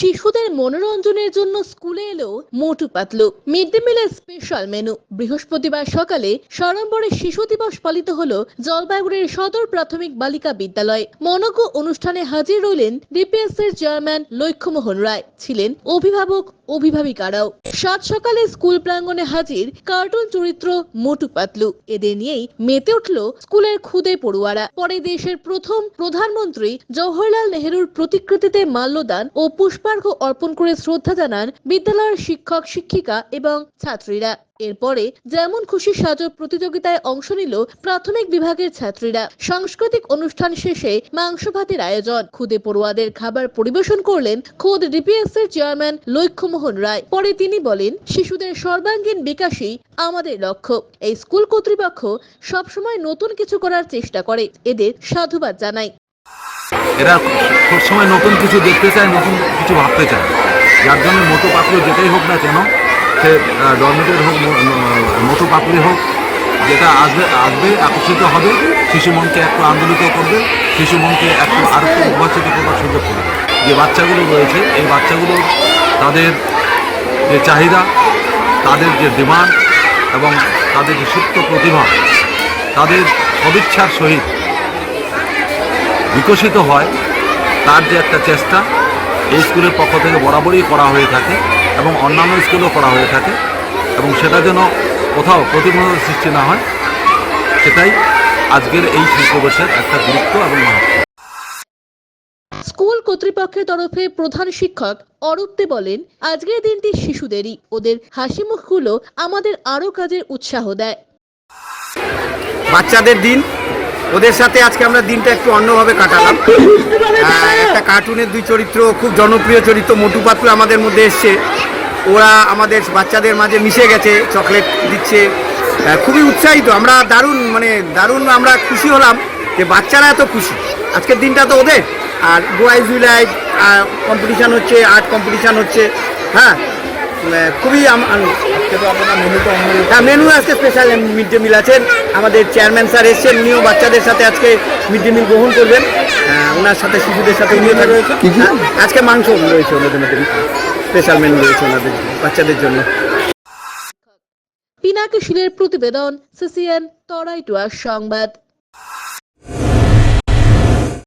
শিশুদের মনোরঞ্জনের জন্য স্কুলে এলো মোটু পাতলু। মিড ডে মিলের স্পেশাল মেনু বৃহস্পতিবার সকালে সাড়ম্বরে শিশু দিবস পালিত হলো জলপাইগুড়ির সদর প্রাথমিক বালিকা বিদ্যালয়। মনজ্ঞ অনুষ্ঠানে হাজির রইলেন ডিপিএস এর চেয়ারম্যান লক্ষ্যমোহন রায়। ছিলেন অভিভাবক অভিভাবিকারাও। সাত সকালে স্কুল প্রাঙ্গণে হাজির কার্টুন চরিত্র মোটু পাতলু। এদের নিয়েই মেতে উঠল স্কুলের খুদে পড়ুয়ারা। পরে দেশের প্রথম প্রধানমন্ত্রী জওহরলাল নেহরুর প্রতিকৃতিতে মাল্যদান ও পুষ্পার্ঘ অর্পণ করে শ্রদ্ধা জানান বিদ্যালয়ের শিক্ষক, শিক্ষিকা এবং ছাত্রীরা। এরপরে যেমন খুশি সাজো প্রতিযোগিতায় অংশ নিল প্রাথমিক বিভাগের ছাত্রীরা। সাংস্কৃতিক অনুষ্ঠান শেষে মাংস ভাতের আয়োজন। খুদে পড়ুয়াদের খাবার পরিবেশন করলেন খোদ ডিপিএস এর চেয়ারম্যান লক্ষ্যমোহন রায়। পরে তিনি বলেন, শিশুদের সর্বাঙ্গীন বিকাশই আমাদের লক্ষ্য। এই স্কুল কর্তৃপক্ষ সবসময় নতুন কিছু করার চেষ্টা করে। এদের সাধুবাদ জানাই। এরা সবসময় নতুন কিছু দেখতে চায়, নতুন কিছু ভাবতে চায়। যার জন্য মোটো পাপড়ি যেটাই হোক না কেন সে ডরমেটের হোক, মো- মো- পাপড়ি হোক, যেটা আসবে আসবে, আকর্ষিত হবে, শিশু মনকে একটু আন্দোলিত করবে, শিশু মনকে একটু আর একটু করবার সুযোগ করবে যে বাচ্চাগুলো রয়েছে, এই বাচ্চাগুলো তাদের যে চাহিদা, তাদের যে ডিমান্ড এবং তাদের যে সুপ্ত প্রতিভা, তাদের সদিচ্ছার সহিত বিকশিত হয়, তার যে একটা চেষ্টা, এই স্কুলের পক্ষ থেকে বরাবরই করা হয়ে থাকে। এবং অন্যান্য স্কুলেও করা হয়ে থাকে এবং সেটা যেন কোথাও প্রতিবন্ধকতার সৃষ্টি না হয় সেটাই আজকের এই শিল্পবেশের একটা গুরুত্ব এবং মাহাত্ম স্কুল কর্তৃপক্ষের তরফে প্রধান শিক্ষক অরূপ দে বলেন আজকের দিনটি শিশুদেরই ওদের হাসি মুখগুলো আমাদের আরও কাজের উৎসাহ দেয়। বাচ্চাদের দিন ওদের সাথে আজকে আমরা দিনটা একটু অন্যভাবে কাটালাম। একটা কার্টুনের দুই চরিত্র, খুব জনপ্রিয় চরিত্র মোটু পাতলু আমাদের মধ্যে এসছে। ওরা আমাদের বাচ্চাদের মাঝে মিশে গেছে, চকলেট দিচ্ছে। খুবই উৎসাহিত, আমরা দারুণ মানে দারুণ আমরা খুশি হলাম যে বাচ্চারা এত খুশি। আজকের দিনটা তো ওদের। আর গোয়াই জুলাই কম্পিটিশান হচ্ছে আর্ট কম্পিটিশান হচ্ছে। হ্যাঁ খুবই আম- আম- হ্যাঁ মেনু আজকে স্পেশাল মিড ডে মিল আছেন আমাদের চেয়ারম্যান স্যার এসছেন উনিও বাচ্চাদের সাথে আজকে মিড ডে মিল গ্রহণ করবেন। আহ, ওনার সাথে শিশুদের সাথে উনিও থাকবেন হ্যাঁ, আজকে মাংস রয়েছে ওনাদের মধ্যে। স্পেশাল মেনু রয়েছে ওনাদের বাচ্চাদের জন্য। পিনাকি শিলের প্রতিবেদন সিসিএন তরাইটুয়া সংবাদ।